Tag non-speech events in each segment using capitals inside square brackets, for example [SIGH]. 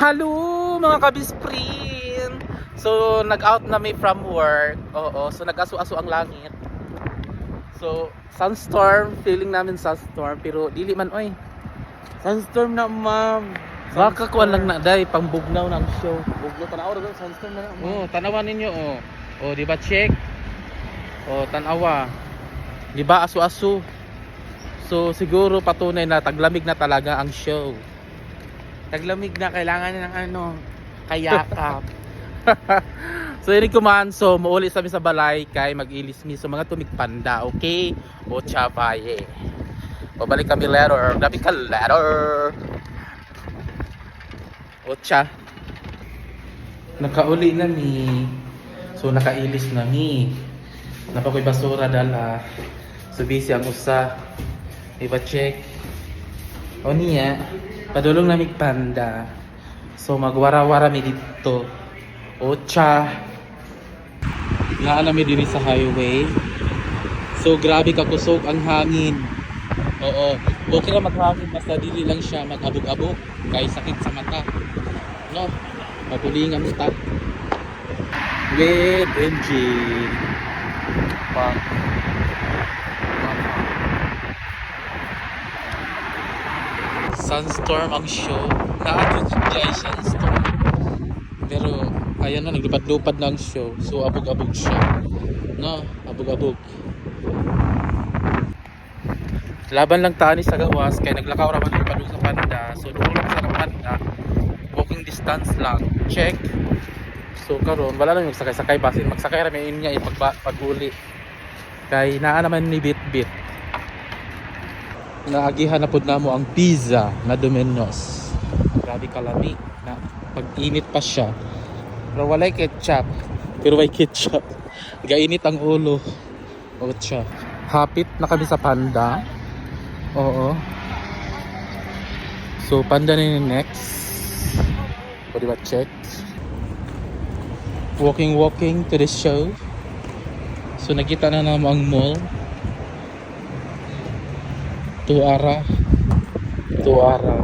Hello mga kabisprin! So, nag-out na may from work. Oo, so nag-aso-aso ang langit. So, sunstorm, feeling namin sunstorm, pero dili man oy. Sunstorm na ma'am. Baka kuan lang na day pangbugnaw ng show. Buglo tanaw ra sunstorm na ma'am. Oh, tanawan ninyo oh. Oh, di ba check? Oh, tanawa. Di ba aso-aso? So, siguro patunay na taglamig na talaga ang show. Taglamig na kailangan ng ano, kayakap. [LAUGHS] so yun kuman so mauli sa sa balay kay mag-ilis mi so mga tumigpanda okay? O chabaye. Babalik kami later gabi ka later o cha. Nakauli na mi so nakailis na mi napakoy basura dala. So busy ang usa. Iba check o niya padulong na mi panda so magwara-wara mi dito Ocha. Naa na mi diri sa highway. So grabe ka kusog ang hangin. Oo. Okay lang maghangin basta dili lang siya mag-abog-abog kay sakit sa mata. No. Mabulingan ta. With engine. Pang. Sunstorm ang show. Siya sunstorm. Pero ayan na, naglupad-lupad na ang show. So abog-abog siya. No, abog-abog. Laban lang tani sa gawas kay naglakaw ra man yung padung sa panda. So lang sa panda. Walking distance lang. Check. So karon wala lang magsakay-sakay basin magsakay ra may niya ipag paguli. Kay naa naman ni bit-bit. Naagihan na pud namo ang pizza na Domino's. Grabe kalami na pag-init pa siya. Pero walay ketchup. Pero may ketchup. [LAUGHS] Gainit ang ulo. O. Hapit na kami sa panda. Oo. So, panda na yung next. Pwede ba check? Walking, walking to the show. So, nakita na naman ang mall. Tuara. Tuara.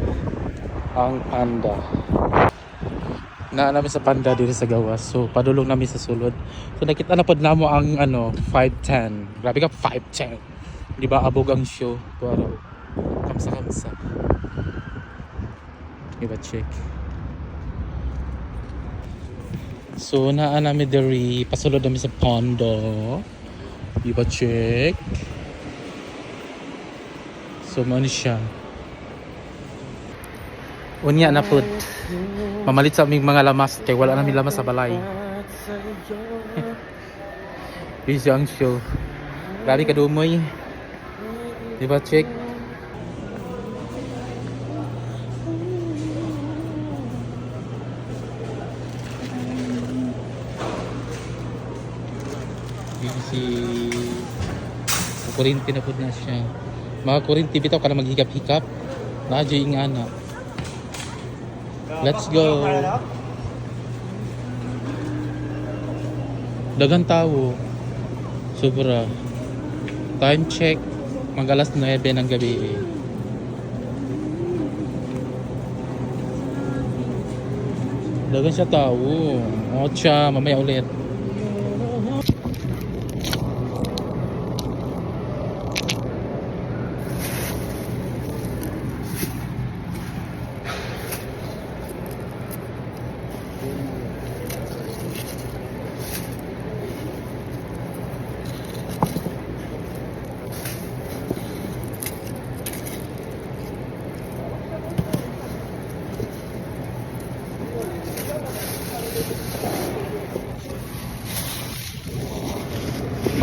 Ang panda na namin sa panda dito sa gawas. So padulong namin sa sulod. So nakita na pod namo ang ano 510. Grabe ka 510. Di ba abog ang show? Tuaro. Kamsa kamsa. Di ba check? So naa namin diri pasulod namin sa pondo. Di ba check? So mo siya. Unya na pud mamalit sa aming mga lamas kay wala namin lamas sa balay. Busy ang show grabe ka dumoy. Di ba check busy kurinti na pud na siya mga kurinti bitaw ka na maghikap-hikap na-joy nga na Let's go. Dagang tao. Sobra. Time check. Mag alas 9 ng gabi. Dagang siya tao. O siya, mamaya ulit.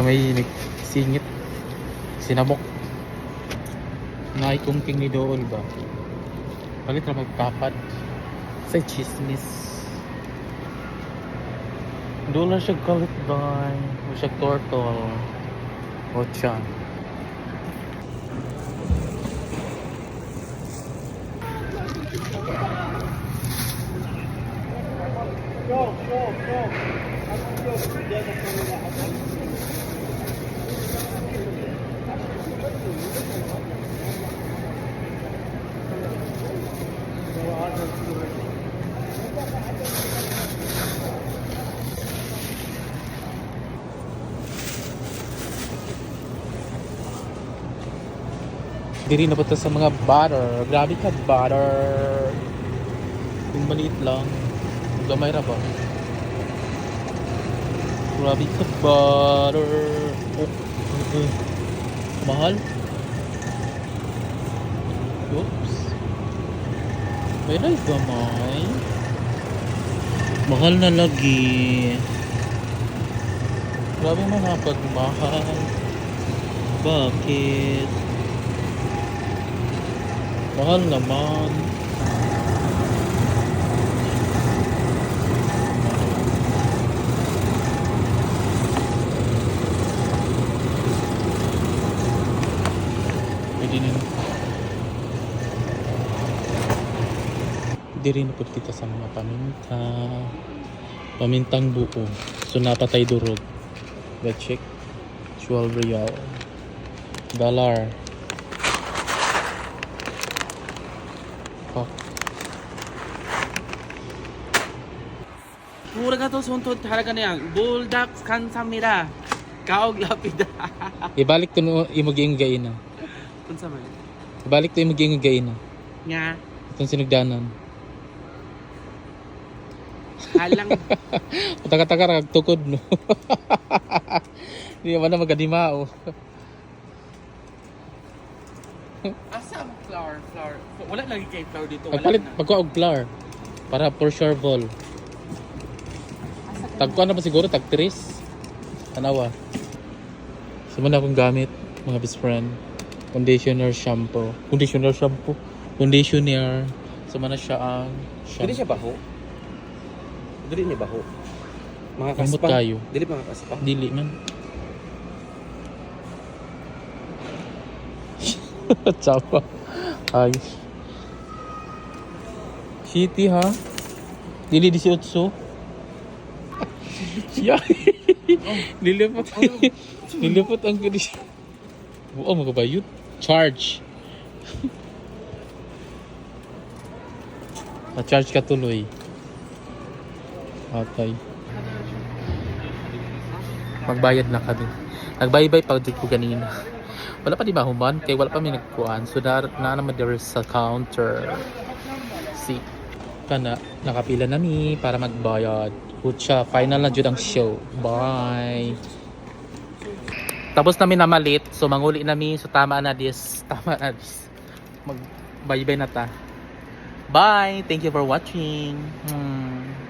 may nagsingit sinabok. Naikungking ni Dool ba? Palit na magpapad sa chismis. Doon lang siya galit ba? O siya turtle o siya? Thank you. Go, go, go. Diri na pa sa mga butter. Grabe ka, butter. Yung maliit lang. Gamay ra ba? Grabe ka, butter. Oh, uh, uh. Mahal. Oops. May life ba, may? Mahal na lagi. Grabe man napagmahal. Bakit? Mahal naman. Pwede din. Di rin po kita sa mga paminta. Pamintang buo. So napatay durog. Let's check. 12 real. Dollar. Fuck. Mura ka to suntod talaga na yan. Buldak kansamira. Kaog lapida. [LAUGHS] Ibalik to no imuging gaina. Kunsa man? Ibalik to imuging gaina. Nga. Itong sinugdanan. Halang. Taka-taka ra tukod no. Di man na magadimao. Asa ang flower? Flower. Wala lagi kay flower dito. Wala Pagpalit na. pagkuha og flour para for sure vol. Tagkuha na ba siguro tag tris? Tanawa. Sama na akong gamit mga best friend. Conditioner shampoo. Conditioner shampoo. Conditioner. Sama na siya ang shampoo. Dili siya baho. Dili niya baho. Mga Kamot kaspa. kayo. Dili mga kaspa. Dili man. [LAUGHS] Tsawa. Ay. City ha? Dili 18. [LAUGHS] Siya. [LAUGHS] Nilipot. Nilipot ang gadis. Oo, magabayot. Charge. Ma-charge ka tuloy. Atay. Magbayad na kami. Nagbaybay pa dito ko ganina. Wala pa di ba human? Kaya wala pa may nagkuhan. So na, na naman there sa counter. See. Kana, nakapila na mi para magbayad. Kutsa, final na jud ang show. Bye. Tapos namin na malit. So manguli nami. So tama na this. [LAUGHS] Tama na this. Magbaybay na ta. Bye. Thank you for watching. Hmm.